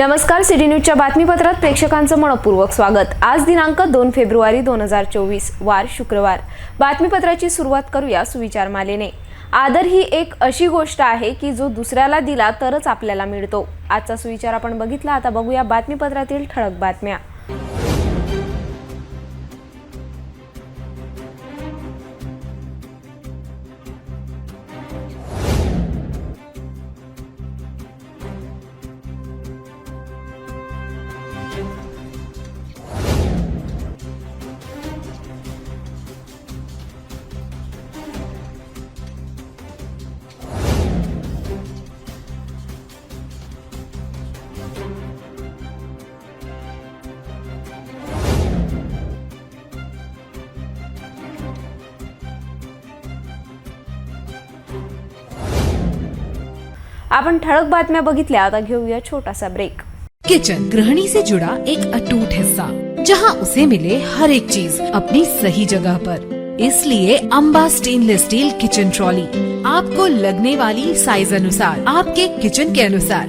नमस्कार सिटी न्यूजच्या बातमीपत्रात प्रेक्षकांचं मनपूर्वक स्वागत. आज दिनांक दोन फेब्रुवारी दोन हजार चोवीस वार शुक्रवार. बातमीपत्राची सुरुवात करूया सुविचार मालेने. आदर ही एक अशी गोष्ट आहे की जो दुसऱ्याला दिला तरच आपल्याला मिळतो. आजचा सुविचार आपण बघितला आता बघूया बातमीपत्रातील ठळक बातम्या. आपण ठळक बातम्या बघितल्या. आता घेऊया छोटासा ब्रेक किचन गृहिणी से जुड़ा एक अटूट हिस्सा, जहाँ उसे मिले हर एक चीज़ अपनी सही जगह पर. इसलिए Amba stainless steel kitchen trolley आपको लगने वाली साइज़ अनुसार, आपके किचन के अनुसार.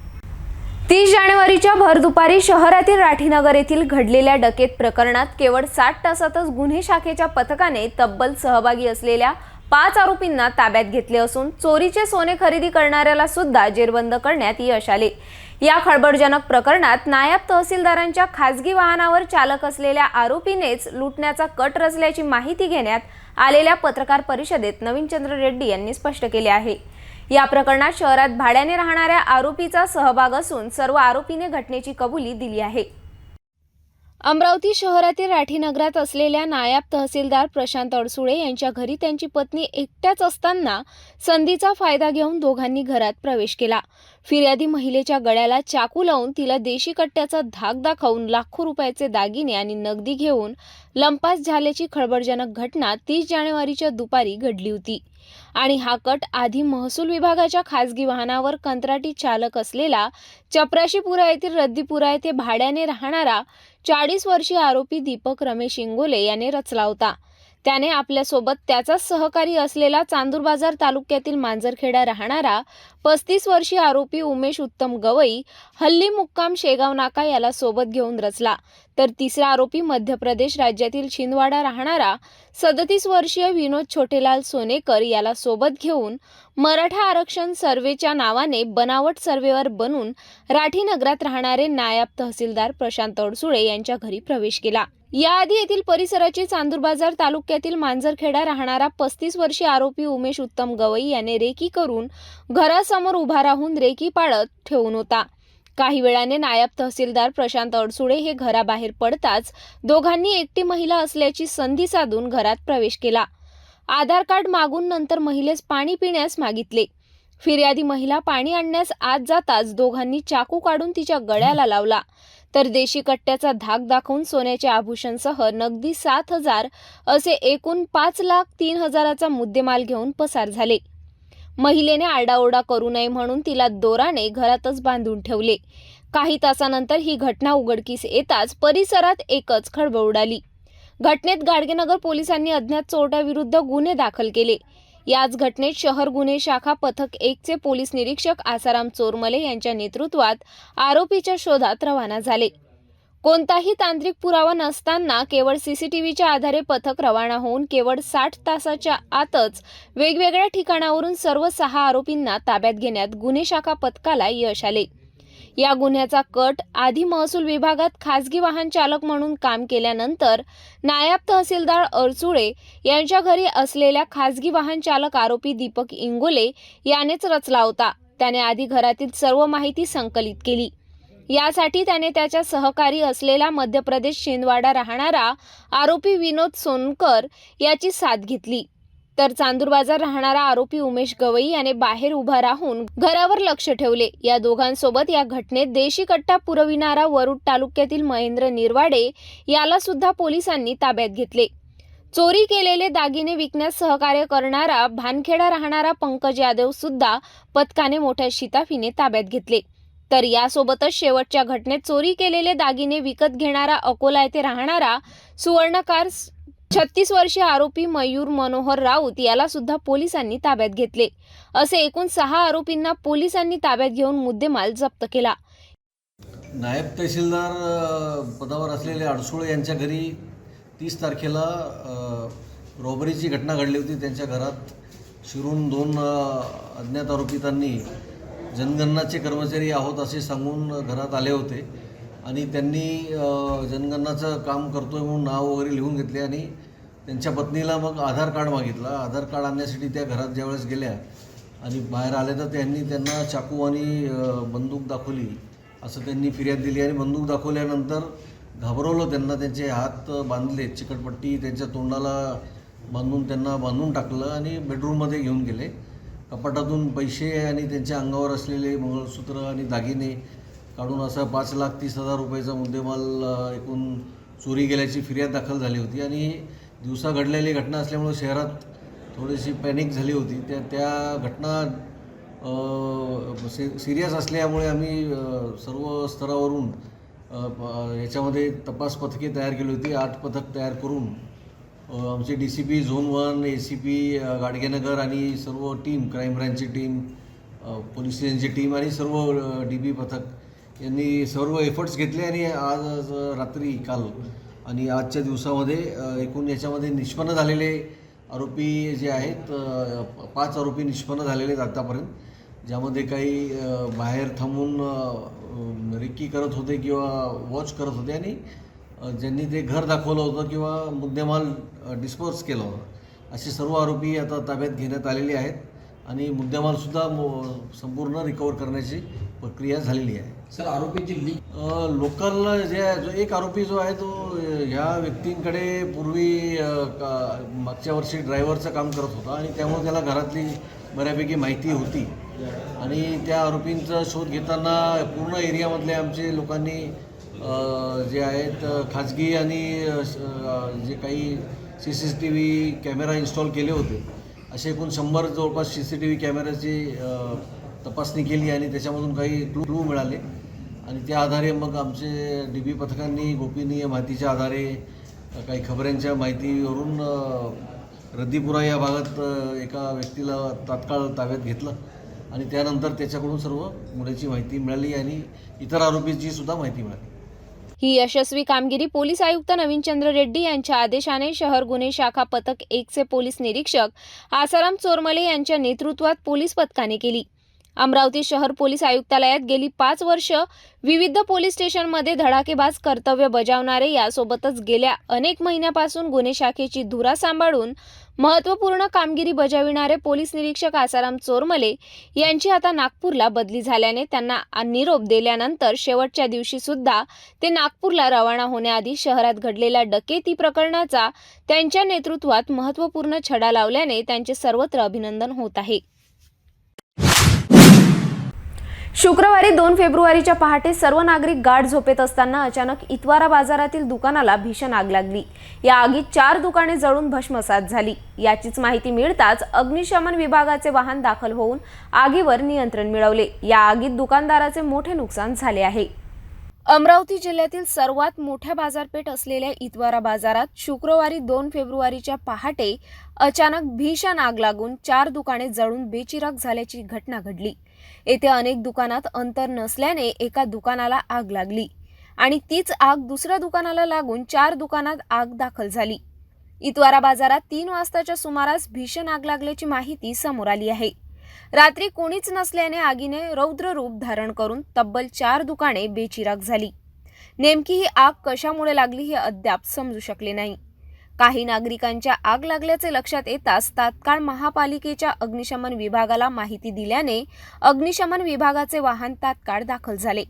तीस जानेवारीच्या भर दुपारी शहरातील राठीनगर येथील घडलेल्या डकेत प्रकरणात केवळ साठ तासातच गुन्हे शाखेच्या पथकाने तब्बल सहभागी असलेल्या पाच आरोपींना ताब्यात घेतले असून चोरीचे सोने खरेदी करणाऱ्याला सुद्धा जेरबंद करण्यात यश आले. या खळबळजनक प्रकरणात नायब तहसीलदारांच्या खासगी वाहनावर चालक असलेल्या आरोपीनेच लुटण्याचा कट रचल्याची माहिती घेण्यात आलेल्या पत्रकार परिषदेत नवीनचंद्र रेड्डी यांनी स्पष्ट केले आहे. या प्रकरणात शहरात भाड्याने राहणाऱ्या आरोपीचा सहभाग असून सर्व आरोपीने घटनेची कबुली दिली आहे. अमरावती शहरातील राठीनगरात असलेल्या नायब तहसीलदार प्रशांत अडसुळे यांच्या घरी त्यांची पत्नी एकट्याच असताना संधीचा फायदा घेऊन दोघांनी घरात प्रवेश केला. फिर्यादी महिलेच्या गळ्याला चाकू लावून तिला देशी कट्ट्याचा धाक दाखवून लाखो रुपयाचे दागिने आणि नगदी घेऊन लंपास झाल्याची खळबळजनक घटना तीस जानेवारीच्या दुपारी घडली होती. आणि हा कट आधी महसूल विभागाच्या खासगी वाहनावर कंत्राटी चालक असलेला चपराशीपुरा येथील रद्दीपुरा येथे भाड्याने राहणारा चाळीस वर्षीय आरोपी दीपक रमेश इंगोले याने रचला होता. त्याने आपल्यासोबत त्याचाच सहकारी असलेला चांदूर बाजार तालुक्यातील मांजरखेडा राहणारा पस्तीस वर्षीय आरोपी उमेश उत्तम गवई हल्ली मुक्काम शेगाव नाका याला सोबत घेऊन रचला. तर तिसरा आरोपी मध्य प्रदेश राज्यातील छिंदवाडा राहणारा सदतीस वर्षीय विनोद छोटेलाल सोनेकर याला सोबत घेऊन मराठा आरक्षण सर्वेच्या नावाने बनावट सर्वेवर बनून राठीनगरात राहणारे नायब तहसीलदार प्रशांत अडसुळे यांच्या घरी प्रवेश केला. याआधी येथील परिसराची चांदूरबाजार तालुक्यातील मांजरखेडा राहणारा पस्तीस वर्षीय आरोपी उमेश उत्तम गवई याने रेकी करून घरासमोर उभा राहून रेकी पाळत ठेवून होता. काही वेळाने नायब तहसीलदार प्रशांत अडसुळे हे घराबाहेर पडताच दोघांनी एकटी महिला असल्याची संधी साधून घरात प्रवेश केला. आधार कार्ड मागून नंतर महिलेस पाणी पिण्यास मागितले. फिर्यादी महिला पाणी आणण्यास आत जाताच दोघांनी चाकू काढून तिच्या गळ्याला लावला. तर देशी कट्ट्याचा धाक दाखवून सोन्याचे आभूषणसह नगदी सात हजार असे एकूण पाच लाख तीन हजाराचा मुद्देमाल घेऊन पसार झाले. महिलेने आरडाओरडा करू नये म्हणून तिला दोराने घरातच बांधून ठेवले. काही तासानंतर ही घटना उघडकीस येताच परिसरात एकच खळबळ उडाली. घटनेत गाडगेनगर पोलिसांनी अज्ञात चोरट्याविरुद्ध गुन्हे दाखल केले. याच घटनेत शहर गुन्हे शाखा पथक एकचे पोलीस निरीक्षक आसाराम चोरमले यांच्या नेतृत्वात आरोपीच्या शोधात रवाना झाले. कोणताही तांत्रिक पुरावा नसताना केवळ सीसीटीव्हीच्या आधारे पथक रवाना होऊन केवळ साठ तासाच्या आतच वेगवेगळ्या ठिकाणावरून सर्व सहा आरोपींना ताब्यात घेण्यात गुन्हे शाखा पथकाला यश आले. या गुन्ह्याचा कट आधी महसूल विभागात खासगी वाहन चालक म्हणून काम केल्यानंतर नायब तहसीलदार अरचुळे यांच्या घरी असलेल्या खासगी वाहन चालक आरोपी दीपक इंगोले यानेच रचला होता. त्याने आधी घरातील सर्व माहिती संकलित केली. यासाठी त्याने त्याच्या सहकारी असलेला मध्य प्रदेश शिंदवाडा राहणारा आरोपी विनोद सोनकर याची साथ घेतली. तर चांदूर बाजार राहणारा आरोपी उमेश गवई याने बाहेर उभा राहून घरावर लक्ष ठेवले. या दोघांसोबत या घटनेत देशी कट्टा पुरविणारा वरुड तालुक्यातील महेंद्र निरवाडे याला सुद्धा पोलिसांनी ताब्यात घेतले. चोरी केलेले दागिने विकण्यास सहकार्य करणारा भानखेडा राहणारा पंकज यादव सुद्धा पथकाने मोठ्या शिताफीने ताब्यात घेतले. तर यासोबतच शेवटच्या घटनेत चोरी केलेले दागिने विकत घेणारा अकोला येथे राहणारा सुवर्णकार छत्तीस वर्षीय आरोपी मयूर मनोहर राऊत याला सुद्धा पोलिसांनी ताब्यात घेतले. असे एकूण सहा आरोपींना पोलिसांनी ताब्यात घेऊन मुद्देमाल जप्त केला. नायब तहसीलदार पदावर असलेले अडसूळ यांच्या घरी तीस तारखेला रॉबरीची घटना घडली होती. त्यांच्या घरात शिरून दोन अज्ञात आरोपितांनी जनगणनाचे कर्मचारी आहोत असे सांगून घरात आले होते. आणि त्यांनी जनगणनाचं काम करतोय म्हणून नाव वगैरे लिहून घेतले आणि त्यांच्या पत्नीला मग आधार कार्ड मागितला. आधार कार्ड आणण्यासाठी त्या घरात ज्यावेळेस गेल्या आणि बाहेर आले तर त्यांनी त्यांना चाकू आणि बंदूक दाखवली असं त्यांनी फिर्याद दिली आणि बंदूक दाखवल्यानंतर घाबरवलं त्यांना. त्यांचे हात बांधले चिकटपट्टी त्यांच्या तोंडाला बांधून त्यांना बांधून टाकलं आणि बेडरूममध्ये घेऊन गेले. कपाटातून पैसे आणि त्यांच्या अंगावर असलेले मंगळसूत्र आणि दागिने काढून असा पाच लाख तीस हजार रुपयाचा मुद्देमाल एकूण चोरी गेल्याची फिर्याद दाखल झाली होती. आणि दिवसा घडलेली घटना असल्यामुळे शहरात थोडीशी पॅनिक झाली होती. त्या त्या घटना सि सिरियस असल्यामुळे आम्ही सर्व स्तरावरून प- याच्यामध्ये तपास पथके तयार केली होती. आठ पथक तयार करून आमचे D C P zone one A C P Gadgenagar आणि सर्व टीम क्राईम ब्रँचची टीम पोलीस स्टेशनची टीम आणि सर्व डी बी पथक यांनी सर्व एफर्ट्स घेतले आणि आज रात्री काल आणि आजच्या दिवसामध्ये एकूण याच्यामध्ये निष्पन्न झालेले आरोपी जे आहेत पाच आरोपी निष्पन्न झालेले आहेत आत्तापर्यंत ज्यामध्ये काही बाहेर थांबून रिक्की करत होते किंवा वॉच करत होते आणि ज्यांनी ते घर दाखवलं होतं किंवा मुद्देमाल डिस्पोज केला होता. असे सर्व आरोपी आता ताब्यात घेण्यात आलेले आहेत आणि मुद्देमालसुद्धा मो- संपूर्ण रिकवर करण्याची प्रक्रिया झालेली आहे. सर आरोपीची लिंक लोकल जे आहे जो एक आरोपी जो आहे तो ह्या व्यक्तींकडे पूर्वी का- मागच्या वर्षी ड्रायव्हरचं काम करत होता आणि त्यामुळे त्याला घरातली बऱ्यापैकी माहिती होती. आणि त्या आरोपींचा शोध घेताना पूर्ण एरियामधले आमचे लोकांनी जे आहेत खाजगी आणि जे काही C C T V camera install केले होते असे एकूण शंभर जवळपास सी सी टी व्ही कॅमेऱ्याची तपासणी केली आणि त्याच्यामधून काही क्लू क्लू मिळाले. आणि त्या आधारे मग आमचे डी बी पथकांनी गोपनीय माहितीच्या आधारे काही खबऱ्यांच्या माहितीवरून रद्दीपुरा या भागात एका व्यक्तीला तात्काळ ताब्यात घेतलं आणि त्यानंतर त्याच्याकडून सर्व मुलाची माहिती मिळाली आणि इतर आरोपीची सुद्धा माहिती मिळाली. ही यशस्वी कामगिरी पोलीस आयुक्त नवीनचंद्र रेड्डी यांच्या आदेशाने शहर गुन्हे शाखा पथक एकचे पोलीस निरीक्षक आसाराम चोरमले यांच्या नेतृत्वात पोलीस पथकाने केली. अमरावती शहर पोलीस आयुक्तालयात गेली पाच वर्ष विविध पोलीस स्टेशनमध्ये धडाकेबाज कर्तव्य बजावणारे यासोबतच गेल्या अनेक महिन्यापासून गुन्हे शाखेची धुरा सांभाळून महत्त्वपूर्ण कामगिरी बजाविणारे पोलीस निरीक्षक आसाराम चोरमले यांची आता नागपूरला बदली झाल्याने त्यांना निरोप दिल्यानंतर शेवटच्या दिवशी सुद्धा ते नागपूरला रवाना होण्याआधी शहरात घडलेल्या डकेती प्रकरणाचा त्यांच्या नेतृत्वात महत्त्वपूर्ण छडा लावल्याने त्यांचे सर्वत्र अभिनंदन होत आहे. शुक्रवारी दोन फेब्रुवारीच्या पहाटे सर्व नागरिक गाढ झोपेत असताना अचानक इतवारा बाजारातील दुकानाला भीषण आग लागली. या आगीत चार दुकाने जळून भस्मसात झाली. याचीच माहिती मिळताच अग्निशमन विभागाचे वाहन दाखल होऊन आगीवर नियंत्रण मिळवले. या आगीत दुकानदाराचे मोठे नुकसान झाले आहे. अमरावती जिल्ह्यातील सर्वात मोठ्या बाजारपेठ असलेल्या इतवारा बाजारात शुक्रवारी दोन फेब्रुवारीच्या पहाटे अचानक भीषण आग लागून चार दुकाने जळून बेचिराग झाल्याची घटना घडली. येथे अनेक दुकानात अंतर नसल्याने एका दुकानाला आग लागली आणि तीच आग दुसऱ्या दुकानाला लागून चार दुकानात आग दाखल झाली. इतवारा बाजारात तीन वाजताच्या सुमारास भीषण आग लागल्याची माहिती समोर आली आहे. रात्री कोणीच नसल्याने आगीने रौद्र रूप धारण करून तब्बल चार दुकाने बेचिराग झाली. नेमकी ही आग कशामुळे लागली हे अद्याप समजू शकले नाही. काही नागरिकांच्या आग लागल्याचे लक्षात येताच तात्काळ महापालिकेच्या अग्निशमन विभागाला माहिती दिल्याने अग्निशमन विभागाचे वाहन तात्काळ दाखल झाले.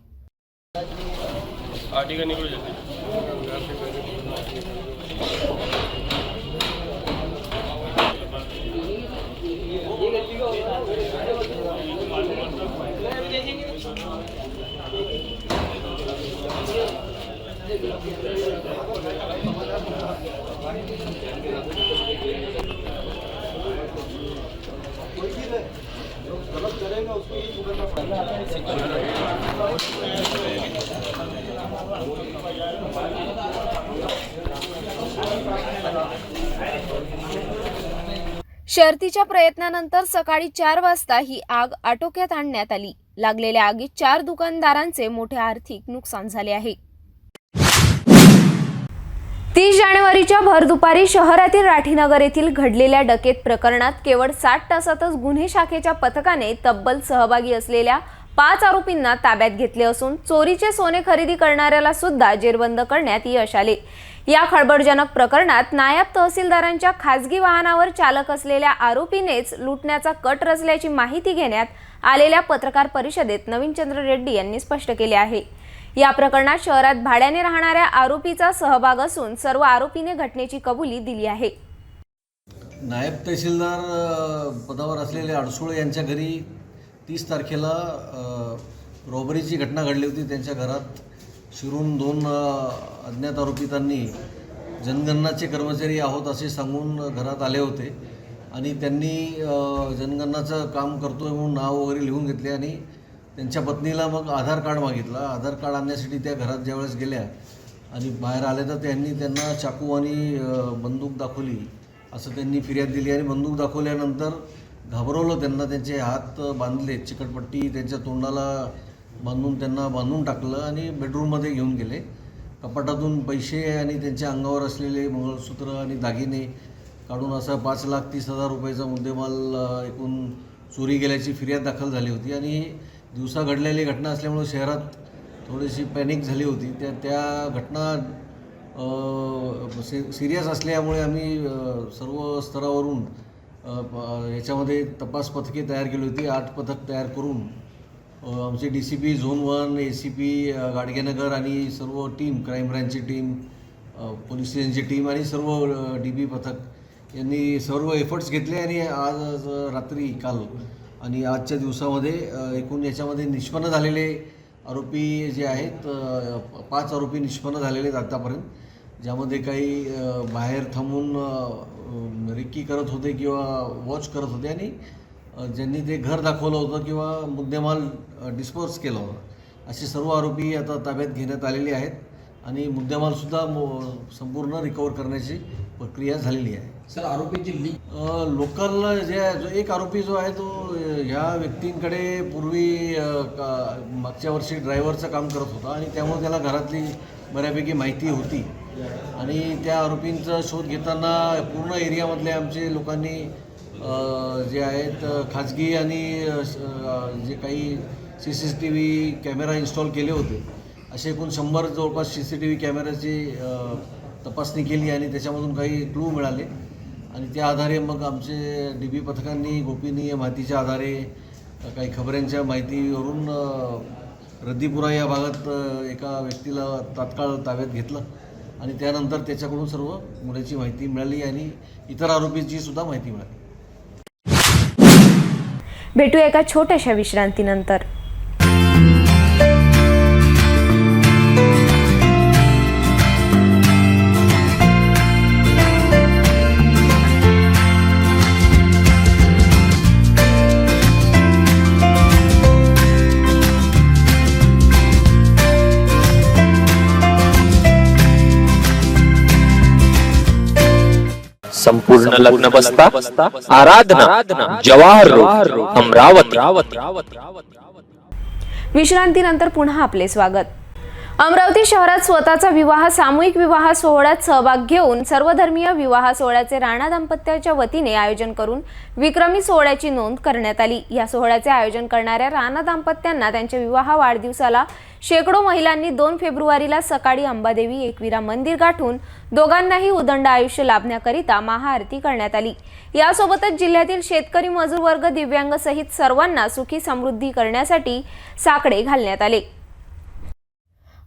शर्तीच्या प्रयत्नानंतर सकाळी चार वाजता ही आग आटोक्यात आणण्यात आली. लागलेल्या आगीत चार दुकानदारांचे मोठे आर्थिक नुकसान झाले आहे. तीस जानेवारीच्या भर दुपारी शहरातील राठीनगर येथील घडलेल्या डकेत प्रकरणात केवळ साठ तासातच गुन्हे शाखेच्या पथकाने तब्बल सहभागी असलेल्या पाच आरोपींना ताब्यात घेतले असून चोरीचे सोने खरेदी करणाऱ्याला सुद्धा जेरबंद करण्यात यश आले. या खळबळजनक प्रकरणात नायब तहसीलदारांच्या खासगी वाहनावर चालक असलेल्या आरोपीनेच लुटण्याचा कट रचल्याची माहिती घेण्यात आलेल्या पत्रकार परिषदेत नवीनचंद्र रेड्डी यांनी स्पष्ट केले आहे. या प्रकरणात शहरात भाड्याने राहणाऱ्या आरोपीचा सहभाग असून सर्व आरोपीने घटनेची कबुली दिली आहे. नायब तहसीलदार पदावर असलेले अडसुळे यांच्या घरी तीस तारखेला रॉबरीची घटना घडली होती. त्यांच्या घरात शिरून दोन अज्ञात आरोपितांनी जनगणनाचे कर्मचारी आहोत असे सांगून घरात आले होते. आणि त्यांनी जनगणनाचं काम करतोय म्हणून नाव वगैरे लिहून घेतले आणि त्यांच्या पत्नीला मग आधार कार्ड मागितलं. आधार कार्ड आणण्यासाठी त्या घरात ज्यावेळेस गेल्या आणि बाहेर आले तर त्यांनी त्यांना चाकू आणि बंदूक दाखवली असं त्यांनी फिर्याद दिली आणि बंदूक दाखवल्यानंतर घाबरवलं त्यांना. त्यांचे हात बांधले चिकटपट्टी त्यांच्या तोंडाला बांधून त्यांना बांधून टाकलं आणि बेडरूममध्ये घेऊन गेले. कपाटातून पैसे आणि त्यांच्या अंगावर असलेले मंगळसूत्र आणि दागिने काढून असा पाच लाख तीस हजार रुपयाचा मुद्देमाल एकूण चोरी गेल्याची फिर्याद दाखल झाली होती. आणि दिवसा घडलेली घटना असल्यामुळे शहरात थोडीशी पॅनिक झाली होती. त्या त्या घटना सिरियस असल्यामुळे आम्ही सर्व स्तरावरून याच्यामध्ये तपास पथके तयार केली होती. आठ पथक तयार करून आमचे D C P zone one A C P Gadgenagar आणि सर्व टीम क्राईम ब्रँचची टीम पोलीस स्टेशनची टीम आणि सर्व डी बी पथक यांनी सर्व एफर्ट्स घेतले आणि आज रात्री काल आणि आजच्या दिवसामध्ये एकूण याच्यामध्ये निष्पन्न झालेले आरोपी जे आहेत पाच आरोपी निष्पन्न झालेले आहेत आत्तापर्यंत ज्यामध्ये काही बाहेर थांबून रिक्की करत होते किंवा वॉच करत होते आणि ज्यांनी ते घर दाखवलं होतं किंवा मुद्देमाल डिस्पोज केला होता. असे सर्व आरोपी आता ताब्यात घेण्यात आलेले आहेत आणि मुद्देमालसुद्धा मो संपूर्ण रिकवर करण्याची प्रक्रिया झालेली आहे. सर आरोपीची लिंक लोकल जे आहे, जो एक आरोपी जो आहे तो ह्या व्यक्तींकडे पूर्वी का- मागच्या वर्षी ड्रायव्हरचं काम करत होता आणि त्यामुळे त्याला घरातली बऱ्यापैकी माहिती होती. आणि त्या आरोपींचा शोध घेताना पूर्ण एरियामधले आमचे लोकांनी जे आहेत खाजगी आणि जे काही C C T V camera install केले होते असे एकूण शंभर जवळपास सी सी टी व्ही कॅमेऱ्याची तपासणी केली आणि त्याच्यामधून काही क्लू मिळाले. आणि त्या आधारे मग आमचे डी बी पथकांनी गोपनीय माहितीच्या आधारे काही खबऱ्यांच्या माहितीवरून रद्दीपुरा या भागात एका व्यक्तीला तात्काळ ताब्यात घेतलं. आणि त्यानंतर त्याच्याकडून सर्व मुलाची माहिती मिळाली आणि इतर आरोपीची सुद्धा माहिती मिळाली. भेटूया एका छोट्याशा विश्रांतीनंतर. संपूर्ण लग्न बसता आराधना जवाहर अमरावती. विश्रांतीनंतर पुन्हा आपले स्वागत. अमरावती शहरात स्वतःचा विवाह सामूहिक विवाह सोहळ्यात सहभाग घेऊन सर्वधर्मीय विवाह सोहळ्याचे राणा दाम्पत्याच्या वतीने आयोजन करून विक्रमी सोहळ्याची नोंद करण्यात आली. या सोहळ्याचे आयोजन करणाऱ्या राणा दाम्पत्यांना त्यांच्या विवाह वाढदिवसाला शेकडो महिलांनी दोन फेब्रुवारीला सकाळी अंबादेवी एकविरा मंदिर गाठून दोघांनाही उदंड आयुष्य लाभण्याकरिता महाआरती करण्यात आली. यासोबतच जिल्ह्यातील शेतकरी मजूर वर्ग दिव्यांग सहित सर्वांना सुखी समृद्धी करण्यासाठी साकडे घालण्यात आले.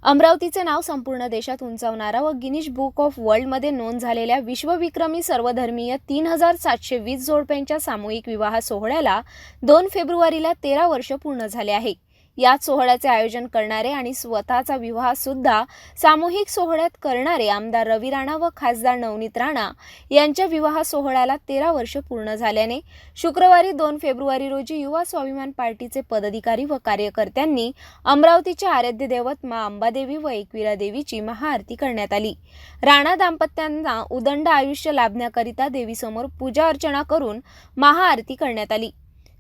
अमरावतीचे नाव संपूर्ण देशात उंचावणारा व गिनीश बुक ऑफ वर्ल्डमध्ये नोंद झालेल्या विश्वविक्रमी सर्वधर्मीय तीन हजार सातशे वीस जोडप्यांच्या सामूहिक विवाह सोहळ्याला दोन फेब्रुवारीला तेरा वर्ष पूर्ण झाले आहे. याच सोहळ्याचे आयोजन करणारे आणि स्वतःचा विवाह सुद्धा सामूहिक सोहळ्यात करणारे आमदार रवी राणा व खासदार नवनीत राणा यांच्या विवाह सोहळ्याला तेरा वर्ष पूर्ण झाल्याने शुक्रवारी दोन फेब्रुवारी रोजी युवा स्वाभिमान पार्टीचे पदाधिकारी व कार्यकर्त्यांनी अमरावतीच्या आराध्य दैवत मा अंबादेवी व एकविरा देवीची महाआरती करण्यात आली. राणा दाम्पत्यांना उदंड आयुष्य लाभण्याकरिता देवीसमोर पूजा अर्चना करून महाआरती करण्यात आली.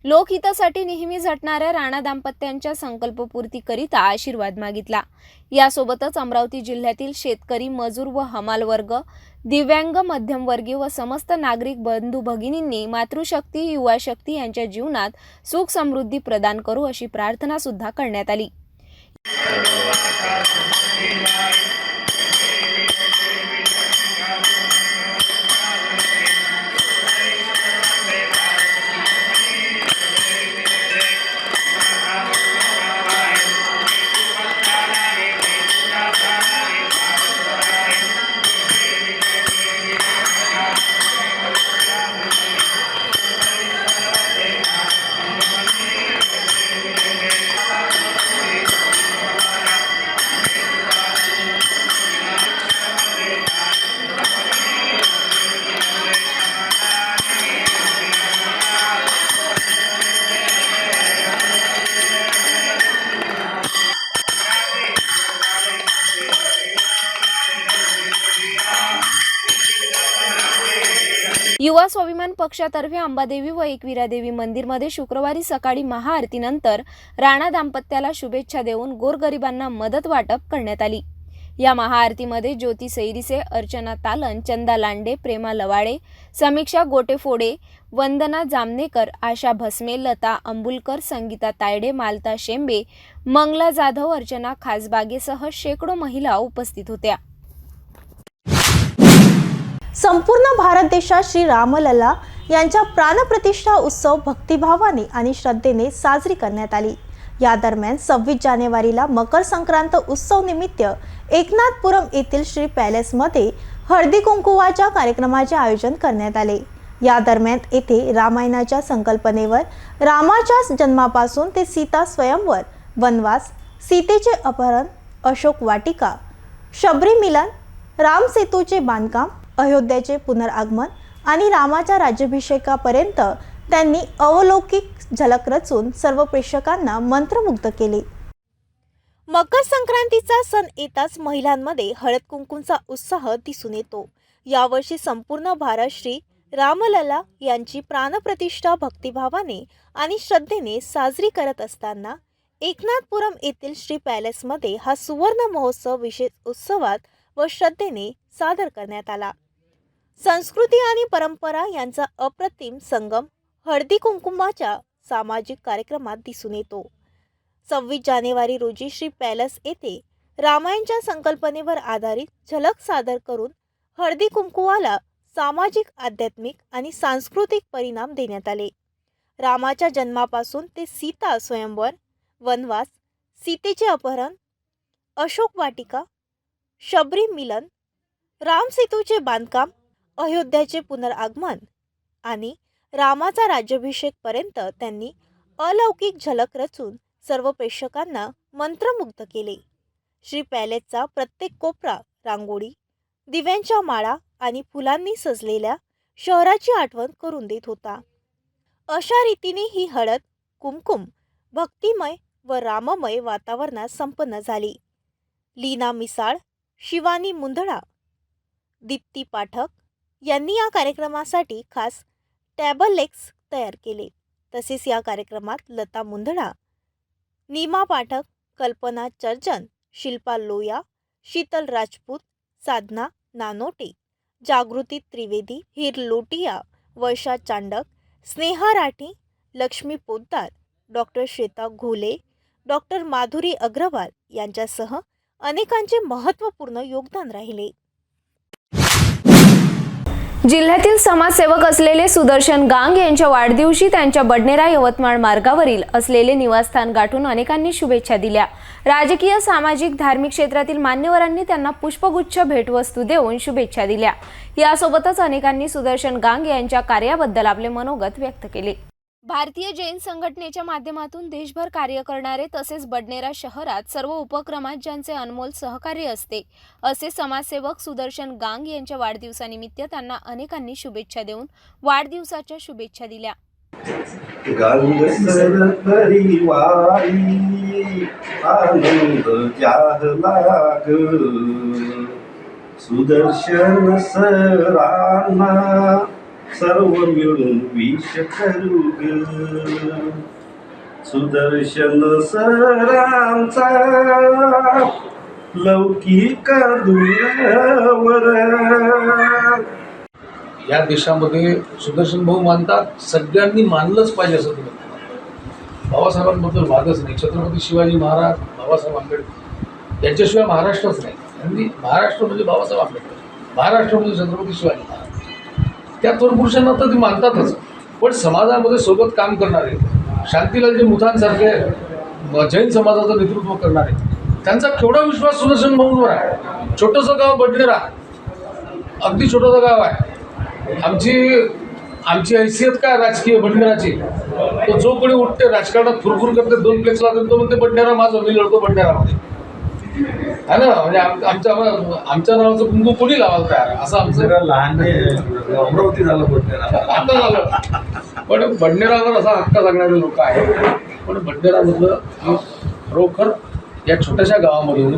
लोकहितासाठी नेहमी झटणाऱ्या राणा दाम्पत्यांच्या संकल्पपूर्तीकरिता आशीर्वाद मागितला. यासोबतच अमरावती जिल्ह्यातील शेतकरी मजूर व हमाल वर्ग दिव्यांग मध्यमवर्गीय व समस्त नागरिक बंधू भगिनींनी मातृशक्ती युवा शक्ती यांच्या जीवनात सुख समृद्धी प्रदान करू अशी प्रार्थना सुद्धा करण्यात आली. पक्षातर्फे अंबादेवी व एकविरा देवी मंदिरमध्ये शुक्रवारी सकाळी महाआरतीनंतर राणा दाम्पत्याला शुभेच्छा देऊन गोरगरिबांना मदत वाटप करण्यात आली. या महाआरतीमध्ये ज्योती सैरिसे अर्चना तालन चंदा लांडे प्रेमा लवाळे समीक्षा गोटेफोडे वंदना जामनेकर आशा भस्मे लता अंबुलकर संगीता तायडे मालता शेंबे मंगला जाधव अर्चना खासबागेसह शेकडो महिला उपस्थित होत्या. संपूर्ण भारत देशात श्री रामलला यांच्या प्राणप्रतिष्ठा उत्सव भक्तिभावाने आणि श्रद्धेने साजरी करण्यात आली. या दरम्यान सव्वीस जानेवारीला मकर संक्रांत उत्सव निमित्त एकनाथपुरम येथील श्री पॅलेसमध्ये हळदी कुंकुवाच्या कार्यक्रमाचे आयोजन करण्यात आले. या दरम्यान येथे रामायणाच्या संकल्पनेवर रामाच्या जन्मापासून ते सीता स्वयंवर वनवास सीतेचे अपहरण अशोक वाटिका शबरी मिलन रामसेतूचे बांधकाम अयोध्याचे पुनरागमन आणि रामाच्या राज्याभिषेकापर्यंत त्यांनी अवलौकिक झलक रचून सर्व प्रेक्षकांना मंत्रमुग्ध केले. मकर संक्रांतीचा सण येताच महिलांमध्ये हळद कुंकूंचा उत्साह दिसून येतो. यावर्षी संपूर्ण भारत श्री रामलला यांची प्राणप्रतिष्ठा भक्तिभावाने आणि श्रद्धेने साजरी करत असताना एकनाथपुरम येथील श्री पॅलेसमध्ये हा सुवर्ण महोत्सव विशेष उत्सवात व श्रद्धेने सादर करण्यात आला. संस्कृती आणि परंपरा यांचा अप्रतिम संगम हळदी कुंकुमाच्या सामाजिक कार्यक्रमात दिसून येतो. सव्वीस जानेवारी रोजी श्री पॅलेस येथे रामायणच्या संकल्पनेवर आधारित झलक सादर करून हळदी कुंकुवाला सामाजिक आध्यात्मिक आणि सांस्कृतिक परिणाम देण्यात आले. रामाच्या जन्मापासून ते सीता स्वयंवर वनवास सीतेचे अपहरण अशोक वाटिका शबरी मिलन रामसेतूचे बांधकाम अयोध्याचे पुनरागमन आणि रामाचा राज्याभिषेकपर्यंत त्यांनी अलौकिक झलक रचून सर्व प्रेक्षकांना मंत्रमुग्ध केले. श्री पॅलेसचा प्रत्येक कोपरा रांगोळी दिव्यांच्या माळा आणि फुलांनी सजलेल्या शहराची आठवण करून देत होता. अशा रीतीने ही हळद कुमकुम भक्तिमय व राममय वातावरणात संपन्न झाली. लीना मिसाळ शिवानी मुंदळा दीप्ती पाठक यांनी या कार्यक्रमासाठी खास टॅबलेक्स तयार केले. तसेच या कार्यक्रमात लता मुंदडा नीमा पाठक कल्पना चर्जन शिल्पा लोया शीतल राजपूत साधना नानोटे जागृती त्रिवेदी हिर लोटिया वर्षा चांडक स्नेहा राठी लक्ष्मी पोद्दार डॉक्टर श्वेता घोले डॉक्टर माधुरी अग्रवाल यांच्यासह अनेकांचे महत्त्वपूर्ण योगदान राहिले. जिल्ह्यातील समाजसेवक असलेले सुदर्शन गांग यांच्या वाढदिवशी त्यांच्या बडनेरा यवतमाळ मार्गावरील असलेले निवासस्थान गाठून अनेकांनी शुभेच्छा दिल्या. राजकीय सामाजिक धार्मिक क्षेत्रातील मान्यवरांनी त्यांना पुष्पगुच्छ भेटवस्तू देऊन शुभेच्छा दिल्या. यासोबतच अनेकांनी सुदर्शन गांग यांच्या कार्याबद्दल आपले मनोगत व्यक्त केले. भारतीय जैन संघटनेच्या माध्यमातून देशभर कार्य करणारे तसेच बडनेरा शहरात सर्व उपक्रमात ज्यांचे अनमोल सहकार्य असते असे समाजसेवक सुदर्शन गांग यांच्या वाढदिवसानिमित्त त्यांना अनेकांनी शुभेच्छा देऊन वाढदिवसाच्या शुभेच्छा दिल्या. सुदर्शन सरांना सर्व मिळून विष करू सुदर्शन सरांचा लौकिक दुरावर. या देशामध्ये सुदर्शन भाऊ मानतात सगळ्यांनी मानलंच पाहिजे असं तुम्ही बाबासाहेबांबद्दल वादच नाही. छत्रपती शिवाजी महाराज बाबासाहेब आंबेडकर. यांच्याशिवाय महाराष्ट्रच नाही. आणि महाराष्ट्र म्हणजे बाबासाहेब आंबेडकर. महाराष्ट्र म्हणजे छत्रपती शिवाजी महाराज. त्या थोर पुरुषांना तर ते मानतातच. पण समाजामध्ये सोबत काम करणारे शांतीलालजी मुथांसारखे जैन समाजाचं नेतृत्व करणारे त्यांचा केवढा विश्वास सुदर्शन भाऊंवर आहे. छोटंसं गाव बडनेरा अगदी छोटंसं गाव आहे. आमची आमची हैसियत काय राजकीय बडनेराची? तो जो कोणी उठते राजकारणात फुरफुर करते दोन प्लेक्सला तो म्हणते बडनेरा माझं मी लढतो बडनेरामध्ये. है ना? म्हणजे आम- आमच्या आमच्या नावाचं कुंकू कोणी लावायला तयार? असं आमचं. लहान अमरावती झालं आता झालं. पण बंडनेरावर असा हक्क सांगणारे लोक आहेत. पण बंडनेरामधलं हे खरोखर या छोट्याशा गावामधून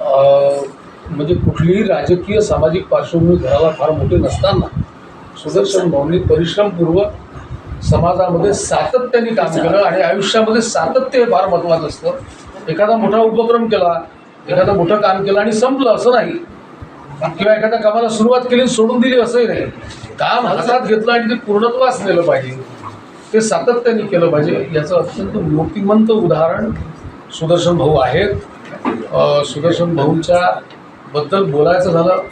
अं, म्हणजे कुठलीही राजकीय सामाजिक पार्श्वभूमी घराला फार मोठी नसताना सुदर्शन भाऊंनी परिश्रमपूर्वक समाजामध्ये सातत्याने काम केलं आणि आयुष्यामध्ये सातत्य हे फार महत्त्वाचं असतं. एखादा मोठा उपक्रम केला एखादं मोठं काम केलं आणि संपलं असं नाही. किंवा एखाद्या कामाला सुरुवात केली सोडून दिली असंही नाही. काम हातात घेतलं आणि ते पूर्णत्वास नेलं पाहिजे. ते सातत्याने केलं पाहिजे. याचं अत्यंत मूर्तिमंत उदाहरण सुदर्शन भाऊ आहेत. सुदर्शन भाऊंच्या बद्दल बोलायचं झालं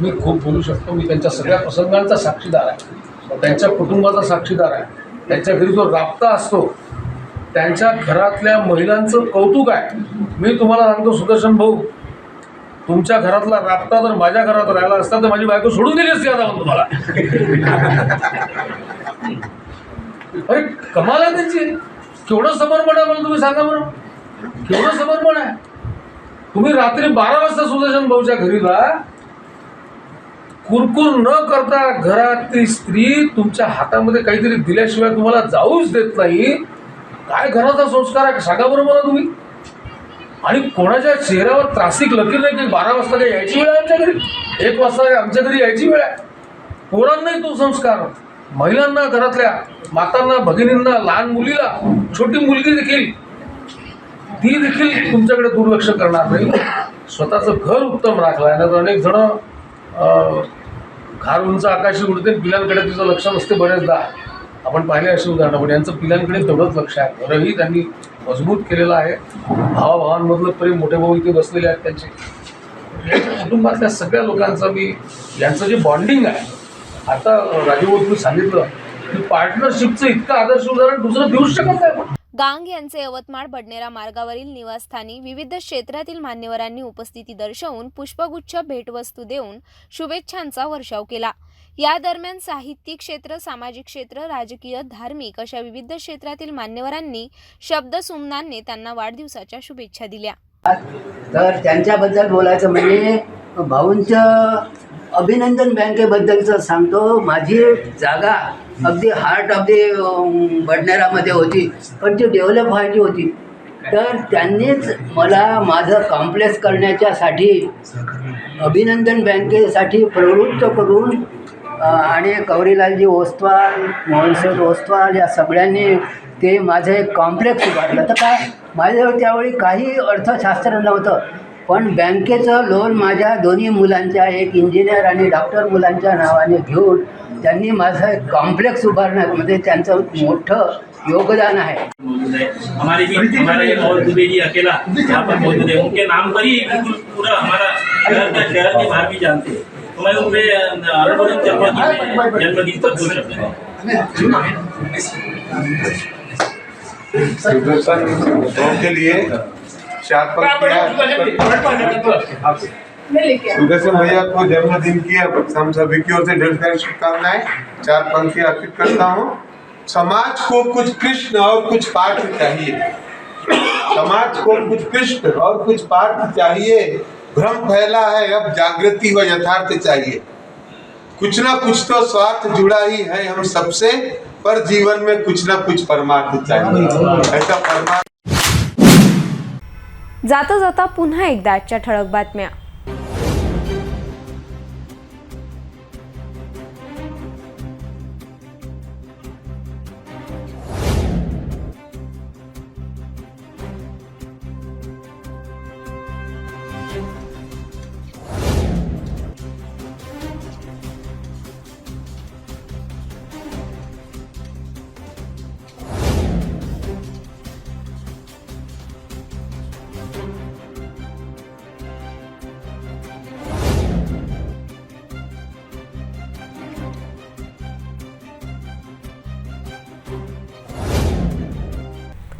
मी खूप बोलू शकतो. मी त्यांच्या सगळ्या प्रसंगांचा साक्षीदार आहे. त्यांच्या कुटुंबाचा साक्षीदार आहे. त्यांच्या घरी जो राबता असतो त्यांच्या घरातल्या महिलांचं कौतुक आहे. मी तुम्हाला सांगतो सुदर्शन भाऊ तुमच्या घरातला राबता जर माझ्या घरात राहिला असता तर माझी बायको सोडून दिली असती आता तुम्हाला. अरे कमाल आहे त्यांची. केवढं समर्पण आहे मला तुम्ही सांगा बरं. केवढं समर्पण आहे. तुम्ही रात्री बारा वाजता सुदर्शन भाऊच्या घरीला कुरकुर न करता घरातली स्त्री तुमच्या हातामध्ये काहीतरी दिल्याशिवाय तुम्हाला जाऊच देत नाही. काय घराचा संस्कार आहे? सांगा बरं मला तुम्ही. आणि कोणाच्या चेहऱ्यावर त्रासिक लकीर नाही की बारा वाजता काही यायची वेळ आहे आमच्या घरी? एक वाजता आमच्या घरी यायची वेळ आहे. पोरांनाही तो संस्कार. महिलांना घरातल्या मातांना भगिनींना लहान मुलीला छोटी मुलगी देखील ती देखील तुमच्याकडे दुर्लक्ष करणार नाही. स्वतःचं घर उत्तम राखलं आहे तर अनेक जण घार उंच आकाशी उडते पिलांकडे तिचं लक्ष नसते बरेचदा. आपण पाहिले असे उदाहरणं. पण यांचं पिलांकडे तेवढंच लक्ष आहे. घरही त्यांनी मजबूत केलेलं आहे. भावाभावांमधलं प्रेम मोठे भाऊ इथे बसलेले आहेत त्यांचे. कुटुंबातल्या सगळ्या लोकांचं मी यांचं जे बॉन्डिंग आहे आता राजीव तुम्ही सांगितलं की पार्टनरशिपचं इतकं आदर्श उदाहरण दुसरं देऊ शकत नाही आपण. गांग यांचे यवतमाळ बडनेरा मार्गावरील निवासस्थानी विविध क्षेत्रातील मान्यवरांनी उपस्थिती दर्शवून पुष्पगुच्छ भेटवस्तू देऊन शुभेच्छांचा वर्षाव केला. या दरम्यान साहित्यिक क्षेत्र सामाजिक क्षेत्र राजकीय धार्मिक अशा विविध क्षेत्रातील मान्यवरांनी शब्दसुमनांनी त्यांना वाढदिवसाच्या शुभेच्छा दिल्या. तर त्यांच्याबद्दल बोलायचं म्हणजे भाऊंचं अभिनंदन बँकेबद्दलचं सांगतो. माझी जागा अगदी हार्ट ऑफ दी बडनेरामध्ये होती पण ती डेव्हलप व्हायची होती. तर त्यांनीच मला माझं कॉम्प्लेक्स करण्याच्यासाठी अभिनंदन बँकेसाठी प्रवृत्त करून आणि गौरीलालजी ओस्तवाल मोहनसेठ ओस्तवाल या सगळ्यांनी ते माझं एक कॉम्प्लेक्स उभारलं. तर काय माझ्याजवळ त्यावेळी काही अर्थशास्त्र नव्हतं पण बँकेचं लोन माझ्या दोन्ही मुलांच्या एक इंजिनियर आणि डॉक्टर मुलांच्या नावाने घेऊन त्यांनी माझं एक कॉम्प्लेक्स उभारण्यामध्ये म्हणजे त्यांचं मोठं योगदान आहे. है हमारे भी हमारे और दुबे जी अकेला यहाँ पर मौजूद है उनके नाम पर ही पूरा हमारा शहर के बाहर भी जानते हैं। मैं उनपे जन्मदिन पर दो शब्द सुदर्शन के लिए चार पंक्तियाँ सुदर्शन भैया को जन्मदिन की हम सभी की ओर से ढेर सारी शुभकामनाएँ। चार पंक्तियाँ अर्पित करता हूँ। समाज को कुछ कृष्ण और कुछ पाठ चाहिए। समाज को कुछ कृष्ण और कुछ पाठ चाहिए। भ्रम फैला है अब जागृति व यथार्थ चाहिए। कुछ ना कुछ तो स्वार्थ जुड़ा ही है हम सबसे पर जीवन में कुछ ना कुछ परमार्थ चाहिए। ऐसा परमार्थ जाता जाता पुन्हा एकदा आजच्या ठळक बातम्या।